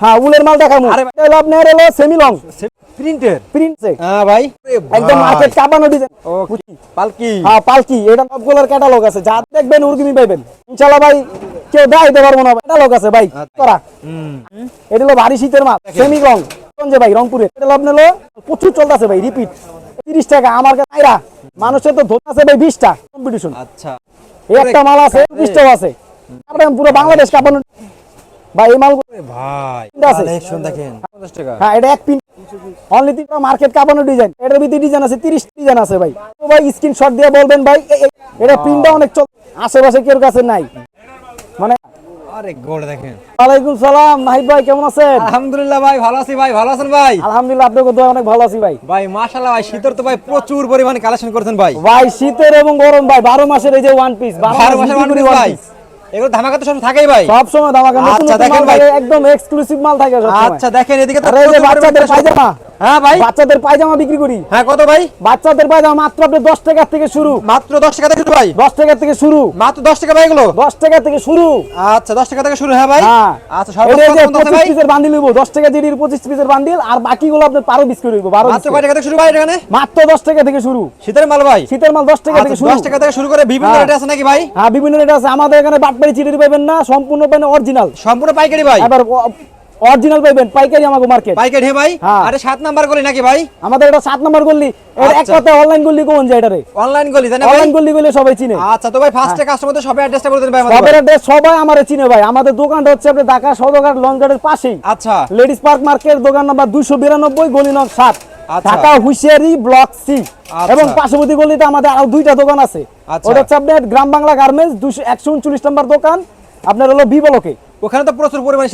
হ্যাঁ উলের মাল দেখামু আরে এটা হলো আপনার হলো সেমি লং প্রিন্টের প্রিন্ট হ্যাঁ ভাই। একদম মার্কেট কাঁপানো ডিজাইন পালকি। হ্যাঁ পালকি। এটা সবগুলোর ক্যাটালগ আছে। যা দেখবেন উর্গিমি পাইবেন। ইনশাআল্লাহ ভাই কেউ পারব না ক্যাটালগ আছে ভাই। করা। হুম। এটা হলো ভারী শীতের মাল সেমি লং যে ভাই রংপুরে এটা হলো আপনার হলো প্রচুর চলতেছে ভাই রিপিট তিরিশ টাকা আমার কাছে আইরা। মানুষের তো ধরে আছে ভাই বিশটা। কম্পিটিশন আচ্ছা। এই একটা মাল আছে বিশটাও আছে। তারপরে পুরো বাংলাদেশ কাঁপানো ভাই এই মাল ওরে ভাই কালেকশন দেখেন। 50 টাকা। হ্যাঁ এটা এক পিন অনলি মার্কেট কাঁপানো ডিজাইন এটার ভিতরে ডিজাইন আছে তিরিশ ডিজাইন আছে ভাই। ভাই স্ক্রিনশট দিয়ে বলবেন ভাই এটা প্রিন্টটা অনেক চল আশেপাশে কেউ কাছে নাই। মানে আরে দেখেন। ওয়ালাইকুম সালাম নাহিদ ভাই কেমন আছেন? আলহামদুলিল্লাহ ভাই ভালো আছি ভাই ভালো আছেন ভাই? আলহামদুলিল্লাহ আপনাকে দোয়া অনেক ভালো আছি ভাই। ভাই মাশাআল্লাহ ভাই শীতের তো ভাই প্রচুর পরিমাণে কালেকশন করেছেন ভাই। ভাই শীতের এবং গরম ভাই বারো মাসের এই যে ওয়ান পিস বারো বারো মাস মাসের বিক্রি one এগুলো ধামাকা তো সব থাকেই ভাই। সব সময় ধামাকা। আচ্ছা, দেখেন ভাই। একদম এক্সক্লুসিভ মাল থাকে আচ্ছা দেখেন এদিকে তো বাচ্চাদের পায়জামা। হ্যাঁ ভাই। বাচ্চাদের পায়জামা বিক্রি করি। হ্যাঁ কত ভাই? বাচ্চাদের পায়জামা মাত্র আপনি দশ টাকা থেকে শুরু। মাত্র 10 টাকা থেকে শুরু ভাই? দশ টাকা থেকে শুরু। মাত্র 10 টাকা ভাই এগুলো? দশ টাকা থেকে শুরু। আচ্ছা 10 টাকা থেকে শুরু হ্যাঁ ভাই? হ্যাঁ। আচ্ছা পঁচিশ পিসের বান্ডিল নিবো দশ টাকা পঁচিশ পিসের বান্ডিল আর বাকিগুলো আপনার বারো পিস করে দিব বারো মাত্র কয় টাকা থেকে শুরু ভাই এখানে? মাত্র দশ টাকা থেকে শুরু। শীতের মাল ভাই? শীতের মাল দশ টাকা থেকে আচ্ছা শুরু। 10 টাকা থেকে শুরু করে বিভিন্ন হ্যাঁ। রেট আছে নাকি ভাই? হ্যাঁ বিভিন্ন রেট আছে। আমাদের এখানে বাটপাড়ি চিটির পাবেন না সম্পূর্ণ পাবেন অরিজিনাল সম্পূর্ণ পাইকারি ভাই? এবার অরিজিনাল পাইবেন পাইকারি আমাকে মার্কেট পাইকারি হ্যাঁ ভাই? হ্যাঁ। আরে সাত নাম্বার গলি নাকি ভাই? আমাদের এটা সাত নম্বর গল্লি এটা এক। কথা অনলাইন গল্লি কোন যায় এটারে? অনলাইন গলি জানেন ভাই? অনলাইন গল্লি গলে সবাই চিনে। আচ্ছা তো ভাই ফার্স্টে কাস্টমারদের সবাই অ্যাড্রেসটা বলে দেন ভাই আমাদের সবার address সবাই আমারে চিনে ভাই। আমাদের দোকানটা হচ্ছে আপনার ঢাকা সদরঘাট লঞ্চঘাটের পাশেই। আচ্ছা। লেডিস পার্ক মার্কেট দোকান নাম্বার দুইশো বিরানব্বই গলি নং সাত। আচ্ছা। ঢাকা হুশিয়ারি ব্লক সি। আচ্ছা। এবং পার্শ্ববর্তী গলিতে আমাদের আরও দুইটা দোকান আছে। আচ্ছা। ওটা হচ্ছে আপনার গ্রাম বাংলা গার্মেন্টস দুশো একশো উনচল্লিশ নম্বর দোকান। আপনার হলো বি ব্লকে ওখানে তো প্রচুর পরিমাণে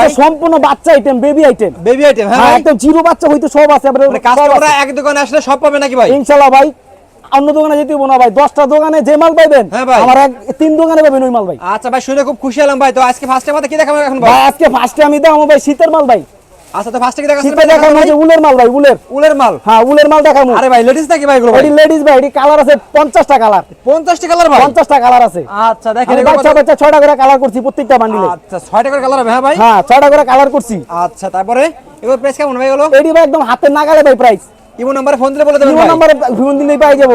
ভাই। সম্পূর্ণ বাচ্চা item baby item baby item হ্যাঁ হ্যাঁ একদম জিরো বাচ্চা হইতো সব আছে মানে কাস্টমাররা আছে। এক দোকানে আসলে সব পাবে নাকি ভাই? ইনশাআল্লাহ ভাই অন্য দোকানে যেতে বোনা না ভাই দশটা দোকানে যে মাল পাইবেন হ্যাঁ ভাই। আমার তিন দোকানে পাবেন ওই মাল ভাই। আচ্ছা ভাই শুনে খুব খুশি হলাম ভাই। তো আজকে ফার্স্টে আমাদের কি দেখাবো এখন ভাই? আজকে ফার্স্টে আমি দাম ভাই শীতের মাল ভাই। আচ্ছা তো ফার্স্টে কি দেখাচ্ছেন? শীতে দেখানো হচ্ছে উলের মাল ভাই উলের। উলের মাল? হ্যাঁ উলের মাল আরে ভাই লেডিস নাকি ভাই? এগুলো ভাই লেডিস ভাই এটি কালার আছে পঞ্চাশটা কালার 50 কালার ভাই? পঞ্চাশটা কালার আছে। আচ্ছা দেখেন বাচ্চা বাচ্চা করে কালার করছি প্রত্যেকটা বান্ডিলে আচ্ছা 6 টাকার কালার হবে হ্যাঁ ভাই? হ্যাঁ করে কালার করছি। আচ্ছা তারপরে? এগুলো প্রাইস কেমন ভাই এগুলো? এটি ভাই একদম হাতের নাগালে ভাই প্রাইস ইমো নাম্বারে ফোন দিলে বলে দেবেন ভাই। নাম্বারে দিলেই পাই যাব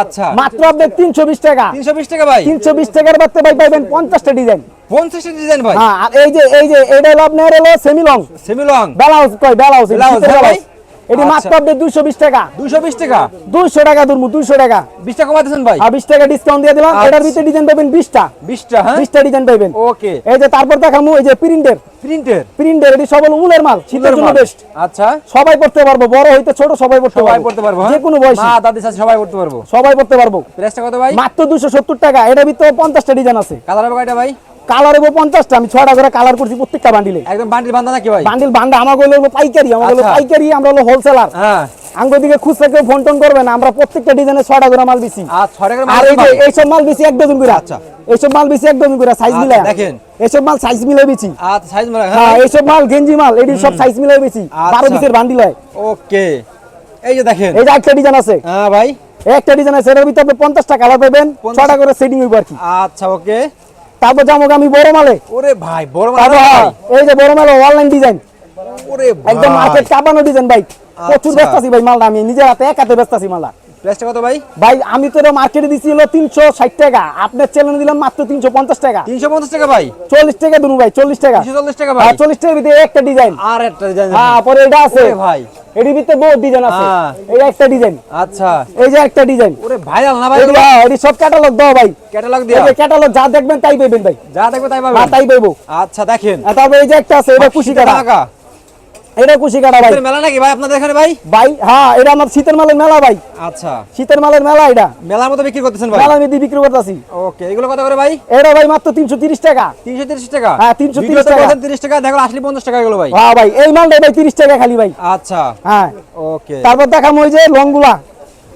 আচ্ছা। মাত্র তিনশো বিশ টাকা। 320 টাকা ভাই? তিনশো বিশ টাকার বাড়তে ভাই পাইবেন পঞ্চাশটা ডিজাইন 50 টা ডিজাইন ভাই। হ্যাঁ আর এই যে এই যে এটা হলো আপনার হলো semi long semi long blouse কয় ব্লাউজ? Blouse, হ্যাঁ ভাই? এটি মাত্র। আপনার বিশ টাকা। 220 টাকা? দুইশো টাকা দুর্মু দুইশো টাকা। 20 টাকা কমাতেছেন ভাই? আর বিশ টাকা ডিসকাউন্ট দিয়ে দিলাম। আচ্ছা। এটার ভিতরে ডিজাইন পাবেন বিশটা। 20 হ্যাঁ? ডিজাইন পাবেন। ওকে। এই যে তারপর দেখামু এই যে প্রিন্টের প্রিন্টের প্রিন্টের এটি সব হলো উলের মাল শীতের জন্য বেস্ট আচ্ছা। সবাই পড়তে পারব বড় হইতে ছোট সবাই পড়তে সবাই পারব। পড়তে পারব হ্যাঁ? যে কোনো বয়সী। মা দাদি সাথে সবাই পড়তে পারব। সবাই পড়তে পারব। প্রাইসটা কত ভাই? মাত্র দুশো সত্তর টাকা এটার ভিতরে পঞ্চাশটা ডিজাইন আছে। কালার হবে কয়টা ভাই? কালার হব পঞ্চাশটা আমি ছয়টা করে কালার করছি প্রত্যেকটা বান্ডিলে একদম বান্ডিল বান্ধা নাকি ভাই? বান্ডিল বান্ডা আমার হলো পাইকারি আমার হলো আচ্ছা। পাইকারি আমরা হলো হোলসেলার হ্যাঁ। আঙ্গুর দিকে খুচরা কেউ ফোন টোন করবে না আমরা প্রত্যেকটা ডিজাইনে ছয়টা করে মাল বেশি আর 6 টাকার আর এই যে এইসব মাল বেশি এক ডজন করে। আচ্ছা। এইসব মাল বেশি এক ডজন করে সাইজ আচ্ছা, দেখেন। এইসব মাল সাইজ বেশি আচ্ছা সাইজ হ্যাঁ। এইসব মাল গেঞ্জি মাল এটি সব সাইজ বেশি আচ্ছা। বারো পিসের বান্ডিল হয় ওকে। এই যে দেখেন। এই যে একটা ডিজাইন আছে। হ্যাঁ ভাই। একটা ডিজাইন আছে এটার ভিতরে আপনি পঞ্চাশটা কালার পাবেন 50 ছটা করে সেটিং হইব আর কি। আচ্ছা ওকে। তারপর যাব আমি বড় মালে। ওরে ভাই বড় মাল এই যে বড় মালে অনলাইন ডিজাইন ওরে একদম মার্কেট কাঁপানো ডিজাইন ভাই। প্রচুর আচ্ছা। ব্যস্ত আছি ভাই মালটা আমি নিজের হাতে এক হাতে ব্যস্ত আছি মালটা। প্রাইসটা কত ভাই? ভাই আমি তো মার্কেটে হলো টাকা। আপনার চ্যানেল দিলাম মাত্র তিনশো পঞ্চাশ টাকা। 350 টাকা ভাই? চল্লিশ টাকা দুনু ভাই চল্লিশ টাকা। 240 টাকা ভাই? হ্যাঁ চল্লিশ টাকার ভিতরে একটা ডিজাইন আর একটা ডিজাইন হ্যাঁ পরে এটা আছে। ভাই। এটির ভিতরে বহুত ডিজাইন আছে। হ্যাঁ। এই একটা ডিজাইন আচ্ছা। এই যে একটা ডিজাইন ওরে ভাইরাল না ভাই এটি হ্যাঁ, সব ক্যাটালগ দাও ভাই। ক্যাটালগ এই ক্যাটালগ যা দেখবেন তাই পাইবেন ভাই। যা দেখবেন তাই হ্যাঁ পাবেন তাই পাইবো। আচ্ছা দেখেন। তারপর এই যে একটা আছে এটা টাকা। এটা কুশি কাটা ভাই। মেলা নাকি ভাই আপনাদের এখানে ভাই? ভাই হ্যাঁ এটা আমার শীতের মালের মেলা ভাই। আচ্ছা। শীতের মালের মেলা এটা। মেলার মতো বিক্রি করতেছেন ভাই? মেলা বিক্রি করতেছি। ওকে এগুলো কত করে ভাই? এটা ভাই মাত্র তিনশো তিরিশ টাকা। 330 টাকা? হ্যাঁ, 330 ভিডিওতে টাকা। 330 টাকা দেখো আসলে 50 টাকা এগুলো ভাই। হ্যাঁ ভাই এই মালটা ভাই তিরিশ টাকা খালি ভাই। আচ্ছা। হ্যাঁ। ওকে। তারপর দেখাম ওই যে লংগুলা।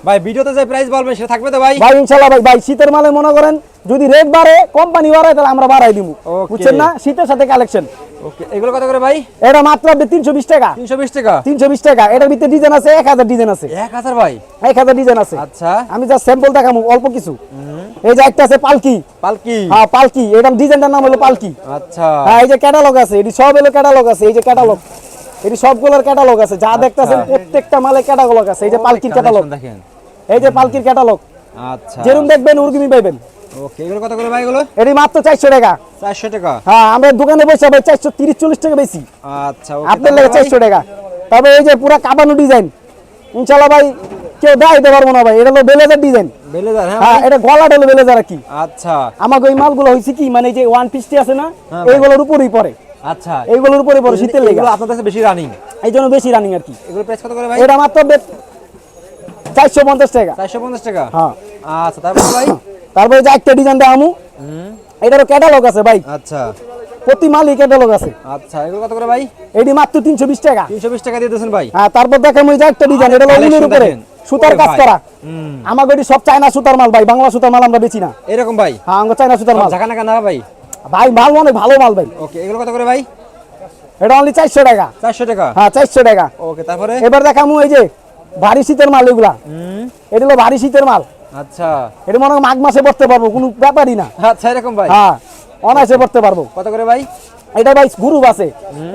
ভাই ভিডিওতে যে প্রাইস বলবেন সেটা থাকবে তো ভাই? ভাই ইনশাল্লাহ ভাই ভাই শীতের মালে মনে করেন যদি রেট বাড়ে কোম্পানি বাড়ায় তাহলে আমরা বাড়াই দিব বুঝছেন না? শীতের সাথে কালেকশন ওকে এগুলো কত করে ভাই? এটা মাত্র আপনি তিনশো বিশ টাকা। 320 টাকা? তিনশো বিশ টাকা। এটার ভিতরে ডিজাইন আছে এক হাজার ডিজাইন আছে। 1000 ভাই? এক হাজার ডিজাইন আছে। আচ্ছা। আমি যা স্যাম্পল দেখাবো অল্প কিছু। এই যে একটা আছে পালকি। পালকি? হ্যাঁ পালকি। এটার ডিজাইনটার নাম হলো পালকি। আচ্ছা। হ্যাঁ এই যে ক্যাটালগ আছে এটি সব হলো ক্যাটালগ আছে এই যে ক্যাটালগ এটি সবগুলোর ক্যাটালগ আছে। যা দেখতেছেন প্রত্যেকটা মালে ক্যাটালগ আছে এই যে পালকির ক্যাটালগ দেখেন। এই যে পালকির ক্যাটালগ আচ্ছা। যেরকম দেখবেন ওরকমই পাইবেন। ওকে এগুলো কত করে ভাই এগুলো? এটি মাত্র চারশো টাকা। চারশো টাকা। হ্যাঁ আমরা দোকানে বসে ভাই চারশো তিরিশ চল্লিশ টাকা বেশি। আচ্ছা ওকে আপনার লাগে চারশো টাকা। তবে এই যে পুরা কাবানো ডিজাইন ইনশাল্লাহ ভাই কেউ দেখাইতে পারব না ভাই। এটা হলো বেলেজার ডিজাইন। বেলেজার হ্যাঁ হ্যাঁ এটা গলাটা হলো বেলেজার আর কি। আচ্ছা। আমাকে ওই মালগুলো হয়েছে কি মানে যে ওয়ান পিসটি আছে না হ্যাঁ। এইগুলোর উপরেই পড়ে। আচ্ছা। এইগুলোর উপরে পড়ে শীতের লেগে। আপনার কাছে বেশি রানিং এই জন্য বেশি রানিং আর কি। এগুলো প্রাইস কত করে ভাই? এটা মাত্র চারশো পঞ্চাশ টাকা। চারশো পঞ্চাশ টাকা? হ্যাঁ। আচ্ছা তারপর ভাই? তারপরে যে একটা ডিজাইন দেখামু। এটারও ক্যাটালগ আছে ভাই। আচ্ছা। প্রতি মালই ক্যাটালগ আছে। আচ্ছা এগুলো কত করে ভাই? এটি মাত্র তিনশো বিশ টাকা। তিনশো বিশ টাকা দিয়ে দিয়েছেন ভাই? হ্যাঁ তারপর দেখামু এই যে একটা ডিজাইন এটা হলো উলের উপরে। সুতার কাজ করা। আমাকে এটি সব চায়না সুতার মাল ভাই বাংলা সুতার মাল আমরা বেচি না। এরকম ভাই? হ্যাঁ আমরা চায়না সুতার মাল। ঝাঁকা নাকা না ভাই? ভাই মাল অনেক ভালো মাল ভাই। ওকে এগুলো কত করে ভাই? এটা অনলি চারশো টাকা। চারশো টাকা? হ্যাঁ চারশো টাকা। ওকে তারপরে? এবার দেখামু এই যে ভারী শীতের মাল এগুলা। এটা হলো ভারী শীতের মাল। আচ্ছা। এটা মনে হয় মাঘ মাসে পড়তে পারব কোনো ব্যাপারই না। আচ্ছা এরকম ভাই? হ্যাঁ অনায়াসে পড়তে পারব। কত করে ভাই? এটা ভাই গ্রুপ আছে।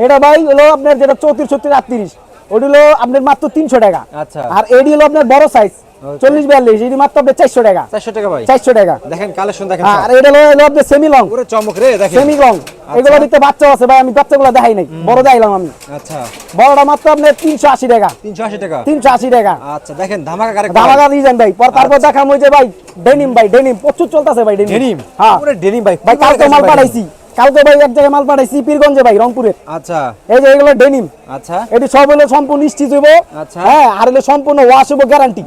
এটা ভাই হলো আপনার যেটা চৌত্রিশ ছত্রিশ আটত্রিশ। ওটি হলো আপনার মাত্র তিনশো টাকা। আচ্ছা। আর এডি হলো আপনার বড় সাইজ চল্লিশ বিয়াল্লিশ এটি মাত্র আপনার চারশো টাকা। চারশো টাকা ভাই। চারশো টাকা। দেখেন কালেকশন দেখেন হ্যাঁ, আর এটা হলো আপনার সেমি লং চমক রে দেখেন। সেমি লং এগুলো ভিতরে বাচ্চা আছে ভাই আমি বাচ্চাগুলো দেখাই নাই। বড় দেখাইলাম আমি। আচ্ছা। বড়টা মাত্র আপনার তিনশো আশি টাকা। তিনশো আশি টাকা। তিনশো আশি টাকা। আচ্ছা দেখেন ধামাকা দামাগা ডিজাইন ভাই। পর তারপর দেখাম ওই যে ভাই ডেনিম ভাই ডেনিম প্রচুর চলতেছে ভাই ডেনিম ডেনিম হ্যাঁ। ডেনিম ভাই। ভাই কালকে মাল পাঠাইছি? কালকে ভাই এক জায়গায় মাল পাঠাইছি পীরগঞ্জে ভাই রংপুরে আচ্ছা। এই যে এগুলো ডেনিম আচ্ছা। এটি সব হলো সম্পূর্ণ স্টিচ হইব। আচ্ছা। হ্যাঁ আর হলো সম্পূর্ণ ওয়াশ হইব গ্যারান্টি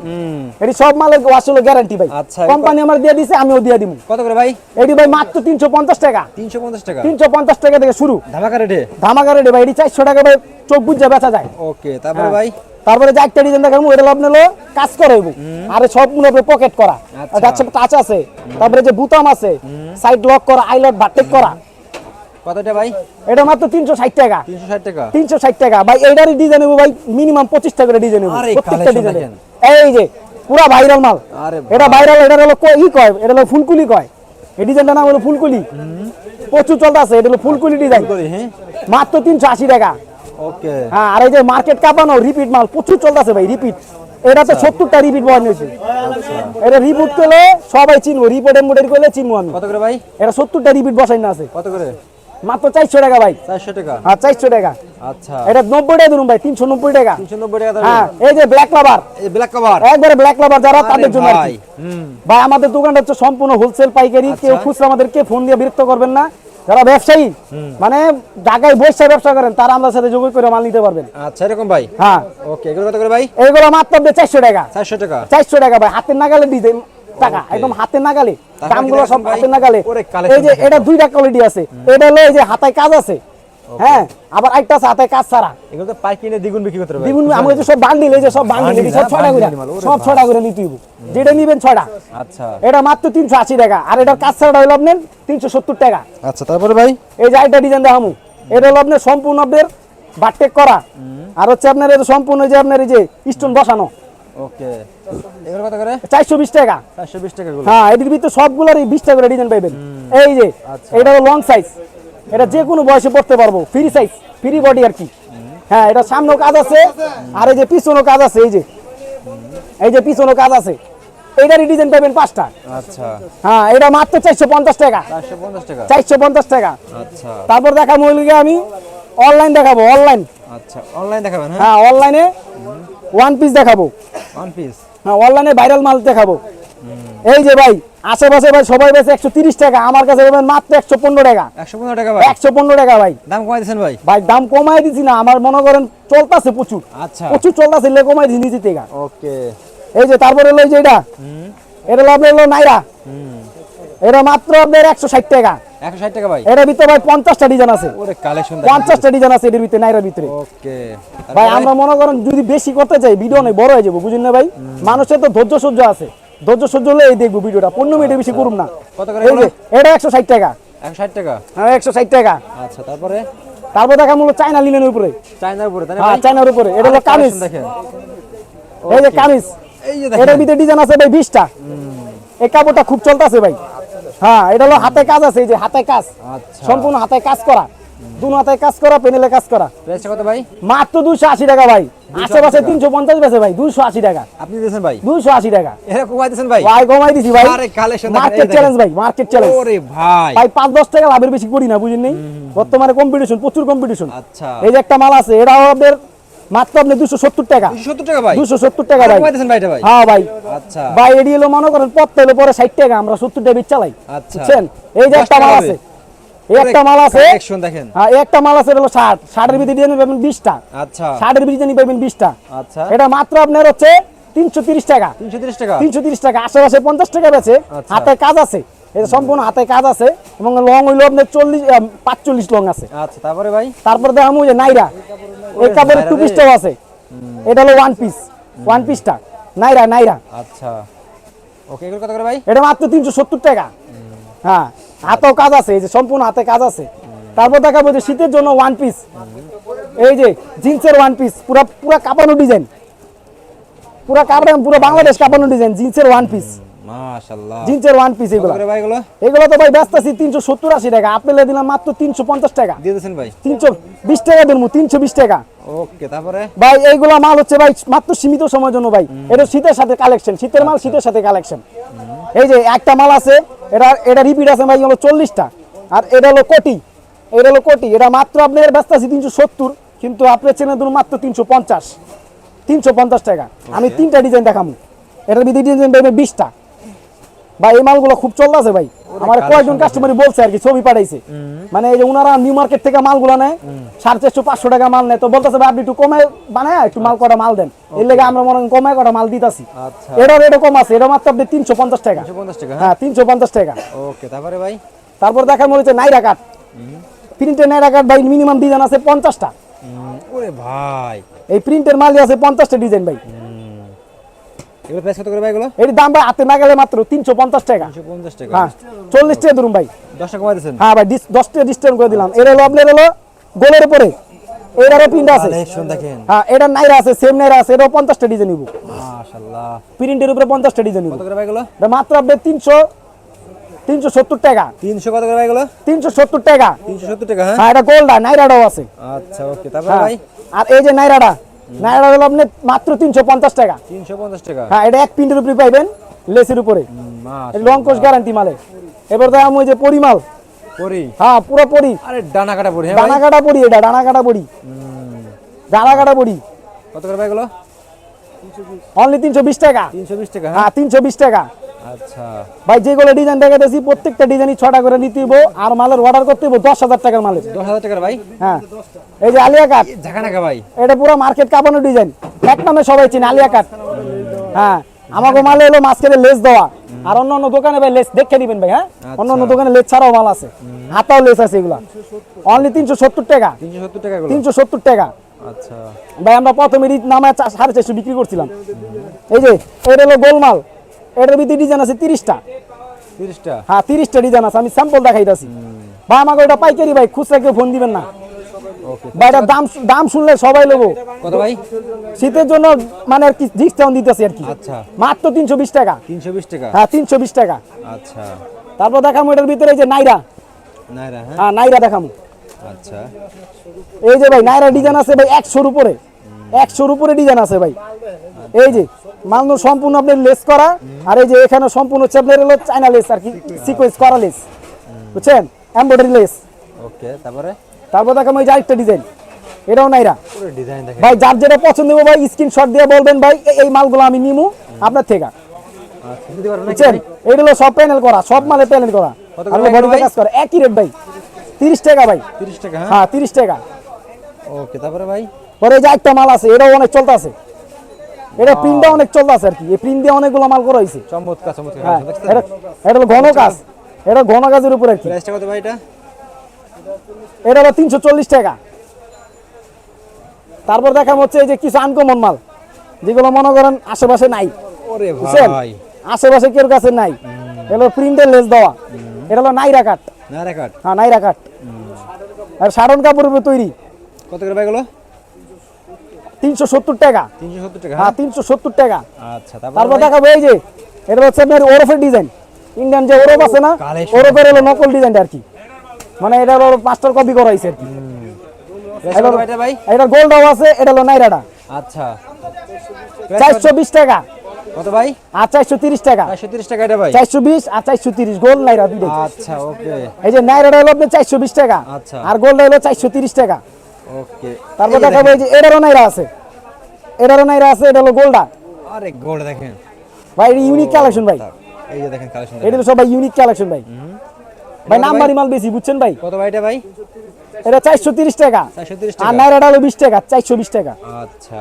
এটি সব মালের ওয়াশ হলো গ্যারান্টি ভাই। আচ্ছা, কোম্পানি আমার দিয়ে দিছে আমিও দিয়ে দিব কত করে ভাই? এটি ভাই মাত্র তিনশো পঞ্চাশ টাকা। তিনশো পঞ্চাশ টাকা? তিনশো পঞ্চাশ টাকা থেকে শুরু। ধামাকা রেটে ধামাকা রেটে ভাই এটি চারশো টাকা ভাই চোখ বুঝে বেচা যায়। ওকে তারপরে হ্যাঁ। ভাই? তারপরে যে একটা ডিজাইন দেখাবো এটা হলো আপনার হলো কাজ করে আর সব মনে হবে পকেট করা। আচ্ছা। টাচ আছে তারপরে যে বুতাম আছে সাইড লক করা আইলট বাটেক করা। কতটা ভাই? এটা মাত্র তিনশো ষাট টাকা। তিনশো ষাট টাকা? তিনশো ষাট টাকা। ভাই এইটারই ডিজাইন ভাই মিনিমাম পঁচিশ টাকা করে ডিজাইন প্রত্যেকটা ডিজাইন এই যে পুরা ভাইরাল মাল। এটা ভাইরাল এটা হলো ই কয় এটা হলো ফুলকুলি কয়। এই ডিজাইনটার নাম হলো ফুলকুলি। প্রচুর চলতে আছে এটা হলো ফুলকুলি ডিজাইন হ্যাঁ। মাত্র টাকা। ওকে। হ্যাঁ আর এই যে মার্কেট কাপানো রিপিট মাল প্রচুর ভাই রিপিট এটা সত্তরটা রিপিট বয়ান হয়েছে এটা রিপিট করলে সবাই চিনবো রিপোর্ট এমবোর্ডারি করলে চিনবো আমি। কত করে ভাই? এটা সত্তরটা রিপিট বসাই না আছে। কত করে? মাত্র চারশো টাকা ভাই। চারশো টাকা? হ্যাঁ চারশো টাকা। আচ্ছা। এটা নব্বই টাকা ধরুন ভাই তিনশো নব্বই টাকা। তিনশো নব্বই টাকা হ্যাঁ এই যে ব্ল্যাক লাভার ব্ল্যাক কভার একবারে ব্ল্যাক লাভার যারা তাদের জন্য ভাই আমাদের দোকানটা হচ্ছে সম্পূর্ণ হোলসেল পাইকারি। আচ্ছা। কেউ খুচরা আমাদেরকে ফোন দিয়ে বিরক্ত করবেন না। যারা ব্যবসায়ী মানে ঢাকায় বৈশা ব্যবসা করেন তারা আমাদের সাথে যোগাযোগ করে মাল নিতে পারবেন। আচ্ছা এরকম ভাই? হ্যাঁ। ওকে এগুলো কত করে ভাই? এইগুলো মাত্র চারশো টাকা। চারশো টাকা। চারশো টাকা ভাই হাতের নাগালে ডিজাইন টাকা একদম হাতের নাগালে দামগুলো সব? হাতের নাগালে। এই যে এটা দুইটা কোয়ালিটি আছে। এটা হলো এই যে হাতায় কাজ আছে। হ্যাঁ আবার একটা আছে হাতায় কাজ ছাড়া। এগুলো তো পাই কিনে দ্বিগুণ বিক্রি করতে দ্বিগুণ যে সব বান্ডিল এই যে সব বান্ডিল সব করে। সব করে নিতে হইব। যেটা নিবেন আচ্ছা। এটা মাত্র তিনশো আশি টাকা। আর এটার কাজ ছাড়া হলো আপনার তিনশো সত্তর টাকা। আচ্ছা তারপরে ভাই? এই যে আরেকটা ডিজাইন দেখামু। এটা হলো আপনার সম্পূর্ণ আপনার বাটটেক করা। আর হচ্ছে আপনার এটা সম্পূর্ণ যে আপনার এই যে স্টোন বসানো। ওকে। এগুলো কত করে? টাকা। গুলো হ্যাঁ এটির ভিতরে সবগুলোর এই টাকা করে ডিজাইন পাইবেন। এই যে আচ্ছা। এটা হলো লং সাইজ এটা যে কোনো বয়সে পড়তে পারব। ফ্রি সাইজ ফ্রি বডি আর কি। হ্যাঁ এটা সামনেও কাজ আছে আর এই যে পিছনেও কাজ আছে এই যে। এই যে পিছনেও কাজ আছে। এইটারই ডিজাইন পাবেন পাঁচটা। আচ্ছা। হ্যাঁ এটা মাত্র চারশো পঞ্চাশ টাকা। চারশো পঞ্চাশ টাকা? আচ্ছা। তারপর দেখাবো ওইদিকে আমি অনলাইন দেখাবো অনলাইন আচ্ছা অনলাইন দেখাবেন হ্যাঁ? হ্যাঁ অনলাইনে ওয়ান পিস দেখাবো। ওয়ান পিস হ্যাঁ অনলাইনে ভাইরাল মাল দেখাবো। এই যে ভাই আশেপাশে ভাই সবাই বেছে একশো তিরিশ টাকা আমার কাছে পাবেন মাত্র একশো পনেরো টাকা। একশো পনেরো টাকা ভাই? একশো পনেরো টাকা ভাই। দাম কমাই দিয়েছেন ভাই? ভাই দাম কমাই দিছি না আমার মনে করেন চলতেছে প্রচুর। আচ্ছা। প্রচুর চলতেছে লে কমাই দিছি নিচে থেকে। ওকে। এই যে তারপরে হলো যে এটা। এটা হলো আপনার হলো নাইরা। এটা মাত্র আপনার একশো ষাট টাকা। একশো ষাট টাকা ভাই। এটার ভিতরে ভাই পঞ্চাশটা ডিজাইন আছে। ওরে কালেকশন পঞ্চাশটা ডিজাইন আছে এটার ভিতরে নাইরার ভিতরে। ওকে। ভাই আমরা মনে করেন যদি বেশি করতে চাই ভিডিও অনেক বড় হয়ে যাব বুঝুন না ভাই? মানুষের তো ধৈর্য সহ্য আছে। ধৈর্য সহ্য হলে এই দেখব ভিডিওটা। পনেরো মিনিটের বেশি করুন না। কত করে এই যে এগুলো? এটা একশো ষাট টাকা। একশো ষাট টাকা? হ্যাঁ একশো ষাট টাকা। আচ্ছা তারপরে? তারপর দেখা মূলত চাইনা লিনের উপরে। চায়নার উপরে হ্যাঁ ভাই? উপরে। এটা হলো কামিজ। এই যে কামিজ। এটার ভিতরে ডিজাইন আছে ভাই বিশটা। এই কাপড়টা খুব চলতেছে ভাই। হ্যাঁ এটা হলো হাতে কাজ আছে এই যে হাতে কাজ। আচ্ছা। সম্পূর্ণ হাতে কাজ করা। দুনো হাতে কাজ করা পেনেলে কাজ করা। কত ভাই? মাত্র দুইশো আশি টাকা ভাই। আশেপাশে তিনশো পঞ্চাশ বেছে ভাই দুইশো আশি টাকা। আপনি দিয়েছেন ভাই? দুইশো আশি টাকা। এরা কমাই দিয়েছেন ভাই? ভাই কমাই দিছি ভাই। মার্কেট চ্যালেঞ্জ ভাই মার্কেট চ্যালেঞ্জ ওরে ভাই। ভাই পাঁচ দশ টাকা লাভের বেশি করি না বুঝেন নেই বর্তমানে কম্পিটিশন প্রচুর কম্পিটিশন আচ্ছা। এই যে একটা মাল আছে এটাও আপনার মাত্র আপনি টাকা। 270 টাকা ভাই? দুশো সত্তর টাকা ভাই। কমাই ভাই এটা ভাই? হ্যাঁ ভাই। আচ্ছা। ভাই এডি হলো মনে করেন হলো পরে ষাট টাকা আমরা সত্তর টাকা বিচ চালাই। আচ্ছা। বুঝছেন? এই যে একটা মাল আছে। একটা মাল আছে। কালেকশন দেখেন। হ্যাঁ একটা মাল আছে হলো ভিতরে বিশটা। আচ্ছা। ষাটের ভিতরে ডিজাইন পাবেন বিশটা। আচ্ছা। এটা মাত্র আপনার হচ্ছে তিনশো তিরিশ টাকা। 330 টাকা? টাকা। আশেপাশে পঞ্চাশ টাকা বেছে আচ্ছা। হাতে কাজ আছে। এটা সম্পূর্ণ হাতে কাজ আছে এবং লং হইল আপনার চল্লিশ পাঁচচল্লিশ লং আছে। আচ্ছা তারপরে ভাই? তারপর দেখামু যে নাইরা। এই কাপড়ের টু। পিসটাও আছে। এটা হলো ওয়ান পিস ওয়ান পিসটা নাইরা নাইরা। আচ্ছা। ওকে এগুলো কত করে ভাই? এটা মাত্র তিনশো সত্তর টাকা। হ্যাঁ হাতেও কাজ আছে এই যে সম্পূর্ণ হাতে কাজ আছে। তারপর দেখাবো যে শীতের জন্য ওয়ান পিস এই যে জিন্সের ওয়ান পিস পুরা পুরা কাপানো ডিজাইন পুরা কাপড় পুরো বাংলাদেশ কাপানো ডিজাইন জিন্সের ওয়ান পিস মাশাআল্লাহ। জিন্সের ওয়ান পিস এগুলো। ভাই এগুলো? এগুলো তো ভাই আশি টাকা। আপেলে দিলাম মাত্র তিনশো পঞ্চাশ টাকা। দিয়ে দিয়েছেন ভাই? তিনশো বিশ টাকা দেবো টাকা। ওকে তারপরে? ভাই এইগুলা মাল হচ্ছে ভাই মাত্র সীমিত সময়ের জন্য ভাই। এটা শীতের সাথে কালেকশন শীতের মাল শীতের সাথে কালেকশন এই যে একটা মাল আছে এটা এটা রিপিট আছে ভাই হলো চল্লিশটা। আর এটা হলো কোটি। এটা হলো কোটি। এটা মাত্র আপনার ব্যস্ত আছি তিনশো সত্তর। কিন্তু আপনার চেনে ধরুন মাত্র তিনশো পঞ্চাশ। তিনশো পঞ্চাশ টাকা। আমি তিনটা ডিজাইন দেখাবো এটার ভিতরে ডিজাইন পাইবে বিশটা। ভাই এই মালগুলো খুব চলতেছে ভাই। আমার কয়েকজন কাস্টমারই বলছে আর কি ছবি পাঠাইছে। মানে এই যে উনারা নিউ মার্কেট থেকে মালগুলো নেয় সাড়ে চারশো পাঁচশো টাকা মাল নেয়। তো বলতেছে ভাই আপনি একটু কমায় বানায় একটু মাল কটা মাল দেন। এর লেগে আমরা মনে কমায় কটা মাল দিতাছি। আচ্ছা। এটার রেটও কম আছে এটা মাত্র আপনি তিনশো পঞ্চাশ টাকা। হ্যাঁ? হ্যাঁ তিনশো পঞ্চাশ টাকা। ওকে তারপরে ভাই? তারপর দেখা মনে হচ্ছে নাইরা কাট প্রিন্টের নাইরা কাট ভাই মিনিমাম ডিজাইন আছে পঞ্চাশটা। ওরে ভাই। এই প্রিন্টের মালই আছে পঞ্চাশটা ডিজাইন ভাই। এগুলো প্রাইস কত করে ভাই এগুলো? এর দাম ভাই হাতে না গেলে মাত্র তিনশো পঞ্চাশ টাকা। 250 টাকা। হ্যাঁ চল্লিশ টাকা ধরুন ভাই। 10 টাকা কমাই দিয়েছেন? হ্যাঁ ভাই ডিস- দশ টাকা ডিস্টেন্স করে দিলাম। এর হলো আপনার হলো গোলের উপরে। এটারও প্রিন্ট আছে। কালেকশন দেখেন। হ্যাঁ এটা নাইরা আছে সেম নাইরা আছে এটাও পঞ্চাশটা ডিজাইন নিব। মাশাআল্লাহ প্রিন্টের উপরে পঞ্চাশটা ডিজাইন নিব। কত করে ভাই এগুলো? এটা মাত্র আপনার তিনশো তিনশো সত্তর টাকা। 300 কত করে ভাই এগুলো? তিনশো সত্তর টাকা। 370 টাকা হ্যাঁ? হ্যাঁ এটা গোল্ডা নাইরাটাও আছে। আচ্ছা ওকে তারপরে হ্যাঁ ভাই? আর এই যে নাইরাটা হলো আপনি মাত্র তিনশো পঞ্চাশ টাকা। 350 টাকা? হ্যাঁ এটা এক প্রিন্টের উপরে পাইবেন লেসের উপরে। লং কোর্স গ্যারান্টি মালে এবার তো আমি যে পরিমাল। পরি? হ্যাঁ পুরো পরি। আরে ডানা কাটা পরি হ্যাঁ ডানা কাটা পড়ি এটা ডানা কাটা পড়ি ডানা কাটা পড়ি কত করে ভাই এগুলো? অনলি তিনশো বিশ টাকা। 320 টাকা হ্যাঁ। হ্যাঁ তিনশো বিশ টাকা। আচ্ছা। ভাই যেগুলো ডিজাইন দেখাতেছি প্রত্যেকটা ডিজাইনই ছটা করে নিতে হইব আর মালের অর্ডার করতে হইব দশ হাজার টাকার মালের। 10000 টাকা ভাই? হ্যাঁ। এই যে আলিয়া ভাই। এটা পুরো মার্কেট কাঁপানো ডিজাইন এক নামে সবাই চিনে আলিয়া কাট হ্যাঁ। আমাকে মালে হলো মাঝখানে লেস দেওয়া। আর অন্য অন্য দোকানে ভাই লেস দেখে দিবেন ভাই হ্যাঁ? অন্য অন্য দোকানে লেস ছাড়াও মাল আছে। হাতাও লেস আছে এগুলা। অনলি তিনশো সত্তর টাকা। 370 টাকা তিনশো সত্তর টাকা। আচ্ছা। ভাই আমরা প্রথমে নামে সাড়ে চারশো বিক্রি করছিলাম। এই যে এটা হলো গোলমাল। এটার ভিতরে ডিজাইন আছে তিরিশটা। 30 টা হ্যাঁ তিরিশটা ডিজাইন আছে আমি স্যাম্পল দেখাইতেছি। ভাই আমাকে ওটা পাইকারি ভাই খুচরা কেউ ফোন দিবেন না। ভাই এটার দাম দাম শুনলে সবাই নেব কত ভাই? শীতের জন্য মানে আর কি ডিসকাউন্ট দিতেছি আর কি। আচ্ছা। মাত্র তিনশো বিশ টাকা। 320 টাকা? হ্যাঁ তিনশো বিশ টাকা। আচ্ছা। তারপর দেখামো এটার ভিতরে এই যে নাইরা। নাইরা হ্যাঁ? হ্যাঁ নাইরা দেখামো। আচ্ছা। এই যে ভাই নাইরা ডিজাইন আছে ভাই একশোর উপরে। একশোর উপরে ডিজাইন আছে ভাই। এই যে মান্য সম্পূর্ণ আপনার লেস করা আর এই যে এখানে সম্পূর্ণ হচ্ছে আপনার হলো চাইনা লেস আর কি সিকোয়েন্স করা লেস বুঝছেন? এমব্রয়ডারি লেস ওকে তারপরে? তারপর দেখাম ওই যে আরেকটা ডিজাইন এটাও নাইরা। ভাই যার যেটা পছন্দ হবে ভাই স্ক্রিনশট দিয়ে বলবেন ভাই এই মালগুলো আমি নিমু আপনার থেকে। আচ্ছা বুঝছেন? এইটা হলো সব প্যানেল করা সব মালে প্যানেল করা। আর বডিতে কাজ করে। একই রেট ভাই। তিরিশ টাকা ভাই। 30 টাকা হ্যাঁ? হ্যাঁ তিরিশ টাকা। ওকে তারপরে ভাই? এই যে একটা মাল আছে এটাও অনেক চলতেছে। এটা প্রিন্টটা অনেক চলতেছে আর কি। এই প্রিন্ট দিয়ে অনেকগুলো মাল করা হয়েছে। চমৎকার চমৎকার। হ্যাঁ? এটা এটা হলো ঘন কাজ। এটা ঘন কাজের উপর আর কি। প্রাইসটা কত ভাই এটা? এটা হলো তিনশো চল্লিশ টাকা। তারপর দেখা হচ্ছে এই যে কিছু আনকমন মাল যেগুলো মনে করেন আশেপাশে নাই। ওরে ভাই। আশেপাশে কেউ কাছে নাই। এগুলো প্রিন্টের লেস দেওয়া। এটা হলো নাইরা কাট নাইরা কাট হ্যাঁ নাইরা কাট আর সাড়ন কাপড়ের উপর তৈরি। কত করে ভাই এগুলো? তিনশো সত্তর টাকা। 370 টাকা? হ্যাঁ তিনশো সত্তর টাকা। আচ্ছা তারপর? দেখাবো এই যে এটা হচ্ছে আপনার ওরফের ডিজাইন ইন্ডিয়ান যে ওরফ আছে না ওরফের হলো নকল ডিজাইনটা আর কি। মানে এটা হলো মাস্টার কপি করা হয়েছে আর কি। এটা ভাই? আছে এটা হলো নাইরাটা। আচ্ছা। চারশো বিশ টাকা। কত ভাই? আর চারশো তিরিশ টাকা। চারশো তিরিশ টাকা এটা ভাই? চারশো বিশ আর চারশো তিরিশ গোল্ড নাইরা দুইটাই। আচ্ছা ওকে এই যে নাইরাটা হলো আপনার চারশো বিশ টাকা। আচ্ছা। আর গোল্ড হলো চারশো তিরিশ টাকা। ওকে তারপর দেখাবো এই যে এটারও নাইরা আছে। এটারও নাইরা আছে এটা হলো গোল্ডা। আরে গোল্ড দেখেন। ভাই এটা ইউনিক কালেকশন ভাই। এই যে দেখেন কালেকশন এটা তো সবাই ইউনিক কালেকশন ভাই। ভাই নাম্বারই মাল বেশি বুঝছেন ভাই? কত ভাই এটা ভাই? এটা চারশো তিরিশ টাকা। চারশো টাকা? আর নাইরাটা হলো বিশ টাকা চারশো বিশ টাকা। আচ্ছা